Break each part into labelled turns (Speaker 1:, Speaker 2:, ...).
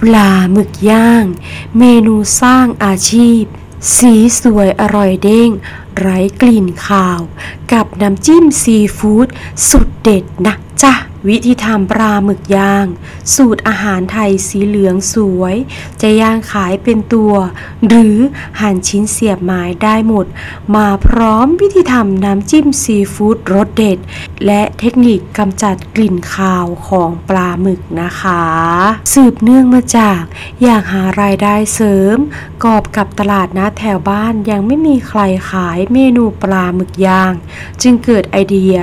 Speaker 1: ปลาหมึกย่าง เมนูสร้างอาชีพ สีสวยอร่อยเด้ง ไร้กลิ่นคาว กับน้ำจิ้มซีฟู้ดสุดเด็ดนะจ๊ะ วิธีทำปลาหมึกย่าง สูตรอาหารไทยสีเหลืองสวย จะย่างขายเป็นตัว หรือหั่นชิ้นเสียบไม้ได้หมด มาพร้อมวิธีทำน้ำจิ้มซีฟู้ดรสเด็ด และเทคนิคกำจัดกลิ่นคาวของปลาหมึกนะคะ สืบเนื่องมาจากอยากหารายได้เสริม กอบกับตลาดนัดแถวบ้านยังไม่มีใครขายเมนูปลาหมึกย่าง จึงเกิดไอเดีย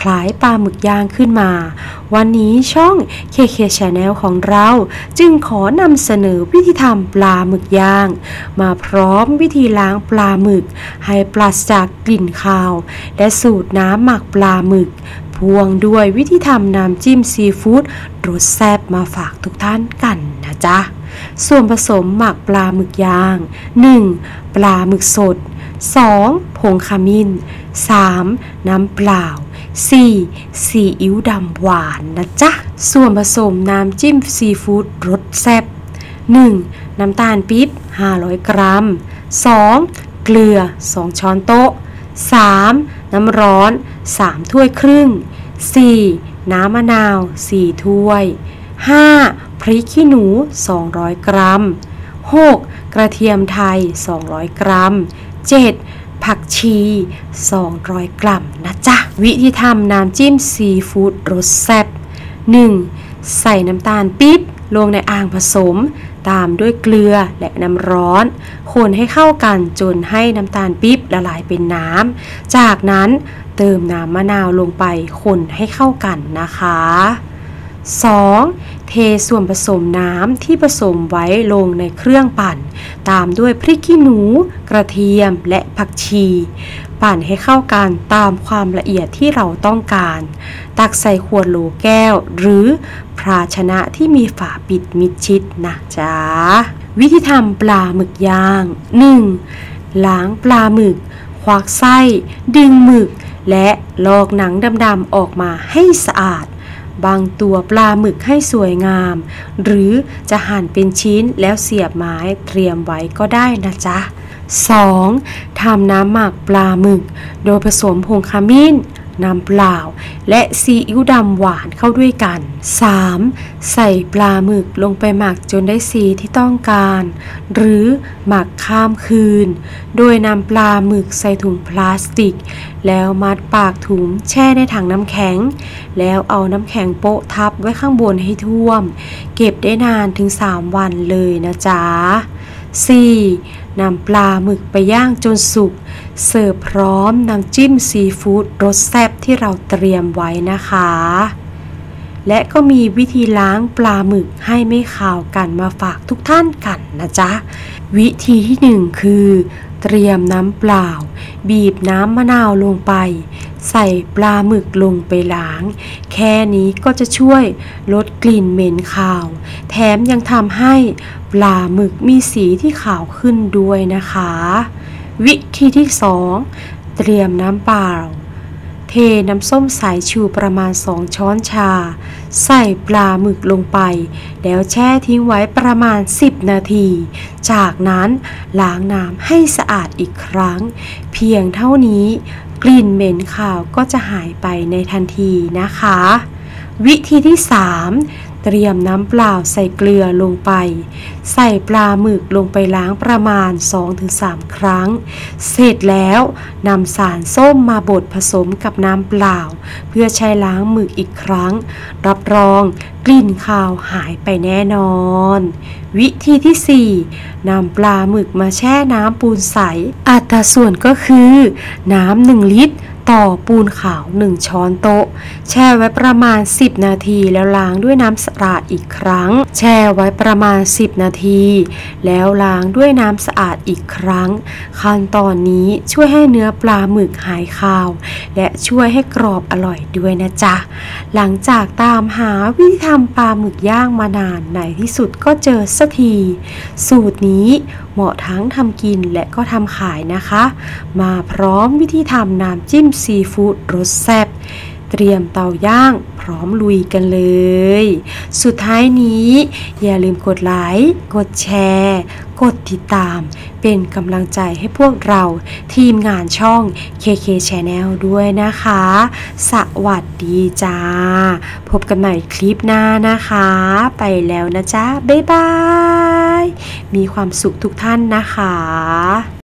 Speaker 1: ขายปลาหมึกย่างขึ้นมาวันนี้ช่อง KK Channel ของเราจึงขอนำเสนอวิธีทำปลาหมึกย่าง มาพร้อมวิธีล้างปลาหมึก ให้ปราศจากกลิ่นคาว และสูตรน้ำหมักปลาหมึก พวงด้วยวิธีทำน้ำจิ้มซีฟู้ดรสแซ่บมาฝากทุกท่านกันนะจ๊ะ ส่วนผสมหมักปลาหมึกย่าง 1. ปลาหมึกสด 2. ผงขมิ้น 3. น้ำเปล่า 4. ซีอิ๊วดำหวานนะจ๊ะ ส่วนผสมน้ำจิ้มซีฟู้ดรสแซ่บ 1. น้ำตาลปี๊บ 500 กรัม 2. เกลือ 2 ช้อนโต๊ะ 3. น้ำร้อน 3 ถ้วยครึ่ง 4. น้ำมะนาว 4 ถ้วย 5. พริกขี้หนู 200 กรัม 6. กระเทียมไทย 200 กรัม 7. ผักชี 200 กรัมนะจ๊ะ วิธีทำน้ำจิ้มซีฟู้ดรสแซ่บ 1. ใส่น้ำตาลปี๊บลงในอ่างผสม ตามด้วยเกลือและน้ำร้อน คนให้เข้ากันจนให้น้ำตาลปี๊บละลายเป็นน้ำ จากนั้นเติมน้ำมะนาวลงไปคนให้เข้ากันนะคะ 2. เทส่วนผสมน้ำที่ผสมไว้ลงในเครื่องปั่น ตามด้วยพริกขี้หนู กระเทียมและผักชี ปั่นให้เข้ากันตามความละเอียดที่เราต้องการ ตักใส่ขวดโหลแก้ว หรือภาชนะที่มีฝาปิดมิดชิดนะจ๊ะ วิธีทำปลาหมึกย่าง 1. ล้างปลาหมึก ควักไส้ ดึงหมึก และลอกหนังดำๆออกมาให้สะอาด บางตัวปลาหมึกให้สวยงาม หรือจะหั่นเป็นชิ้นแล้วเสียบไม้เตรียมไว้ก็ได้นะจ๊ะ 2. ทำน้ำหมักปลาหมึก โดยผสมผงขมิ้น น้ำเปล่า และซีอิ๊วดำหวานเข้าด้วยกัน 3. ใส่ปลาหมึกลงไปหมักจนได้สีที่ต้องการ หรือหมักข้ามคืน โดยนำปลาหมึกใส่ถุงพลาสติก แล้วมัดปากถุงแช่ในถังน้ำแข็ง แล้วเอาน้ำแข็งโปะทับไว้ข้างบนให้ท่วม เก็บได้นานถึง 3 วันเลยนะจ๊ะ 4. นำปลาหมึกไปย่างจนสุก เสิร์ฟพร้อมน้ำจิ้มซีฟู้ดรสแซ่บที่เราเตรียมไว้นะคะ และก็มีวิธีล้างปลาหมึกให้ไม่ขาวกันมาฝากทุกท่านกันนะจ๊ะ วิธีที่หนึ่งคือ เตรียมน้ำเปล่า บีบน้ำมะนาวลงไป ใส่ปลาหมึกลงไปล้าง แค่นี้ก็จะช่วยลดกลิ่นเหม็นคาว แถมยังทำให้ปลาหมึกมีสีที่ขาวขึ้นด้วยนะคะ วิธีที่ 2 เตรียมน้ำเปล่า น้ำส้มสายชูประมาณ 2 ช้อนชา ใส่ปลาหมึกลงไป แล้วแช่ทิ้งไว้ประมาณ 10 นาที จากนั้นล้างน้ำให้สะอาดอีกครั้ง เพียงเท่านี้กลิ่นเหม็นข่าวก็จะหายไปในทันทีนะคะ วิธีที่ 3 เตรียมน้ำเปล่าใส่เกลือลงไป ใส่ปลาหมึกลงไปล้างประมาณ 2-3 ครั้ง เสร็จแล้วนำสารส้มมาบดผสมกับน้ำเปล่า เพื่อใช้ล้างหมึกอีกครั้ง รับรองกลิ่นคาวหายไปแน่นอน วิธีที่ 4นำปลาหมึกมาแช่น้ำปูนใส อัตราส่วนก็คือ น้ำหนึ่งลิตร ต่อปูนขาว 1 ช้อนโต๊ะ แช่ไว้ประมาณ 10 นาทีแล้วล้างด้วยน้ำสะอาดอีกครั้ง แช่ไว้ประมาณ 10 นาที แล้วล้างด้วยน้ำสะอาดอีกครั้ง ขั้นตอนนี้ช่วยให้เนื้อปลาหมึกหายคาว และช่วยให้กรอบอร่อยด้วยนะจ๊ะ หลังจากตามหาวิธีทำปลาหมึกย่างมานานในที่สุดก็เจอสักที สูตรนี้ เหมาะทั้งทำกินและก็ทำขายนะคะ มาพร้อมวิธีทำน้ำจิ้มซีฟู้ดรสแซ่บ เตรียมเตาย่างพร้อมลุยกันเลย สุดท้ายนี้อย่าลืมกดไลค์กดแชร์ กดติดตาม เป็นกำลังใจให้พวกเราทีมงานช่อง KK Channel ด้วยนะคะ สวัสดีจ้า พบกันใหม่คลิปหน้านะคะ ไปแล้วนะจ๊ะ บ๊ายบาย มีความสุขทุกท่านนะคะ